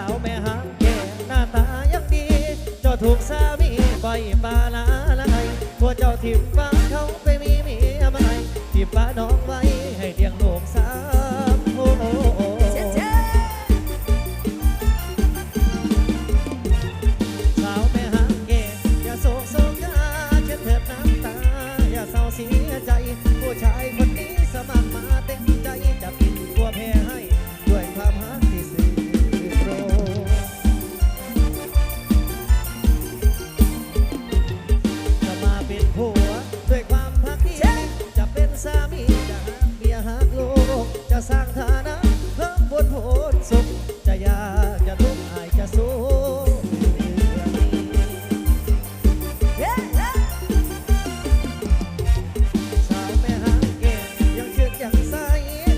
าวแม่หางแก่หน้าตายังดี เจ้าถูกสามีปล่อยปลาลาลายพวกเจ้าทิมฟ้าเขาไปมีเมียใหม่ทิมฟ้าน้องไว้ให้เลี้ยงลูกสามโอ้โอ้โอ้เจ๊เจ๊สาวแม่หางแก่อย่าโศกโศกาเช็ดเถิดน้ำตา อย่าเศร้าเสียใจ ผู้ชายคนนี้สมัครมา บุญผลสุขจะยากจะทุกข์อายจะสู้เรื่องนี้เย้เย้สาแม่หางแก่ยังเชื่อยังใส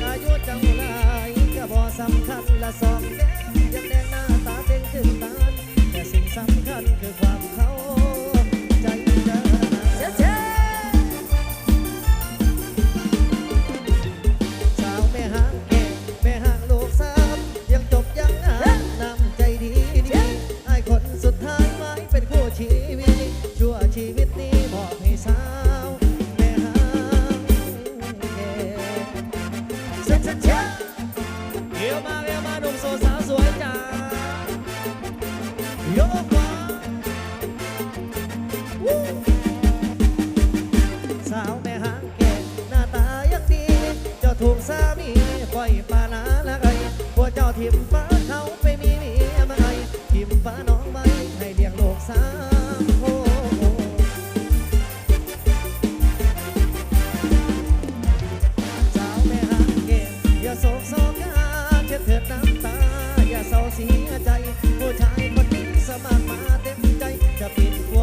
อายุจังหลายก็บ่สำคัญละสองแดงยังแดงหน้าตาเต็งถึงตาแต่สิ่งสำคัญคือความเขาาวแม่หางแก่หน้าตายังดี เจ้าถูกสามีปล่อยปานาละไงพวกเจ้าทิมฟ้าเขาไปมีเมียมาไรทิมฟ้าน้องไว้ให้เลี้ยงลูกสามคนสาวแม่หางแก่อย่าโศกโศกาเช็ดเถิดน้ำตา อย่าเศร้าเสียใจ ผู้ชายคนนี้สมัครมาเต็มใจจะปิดคว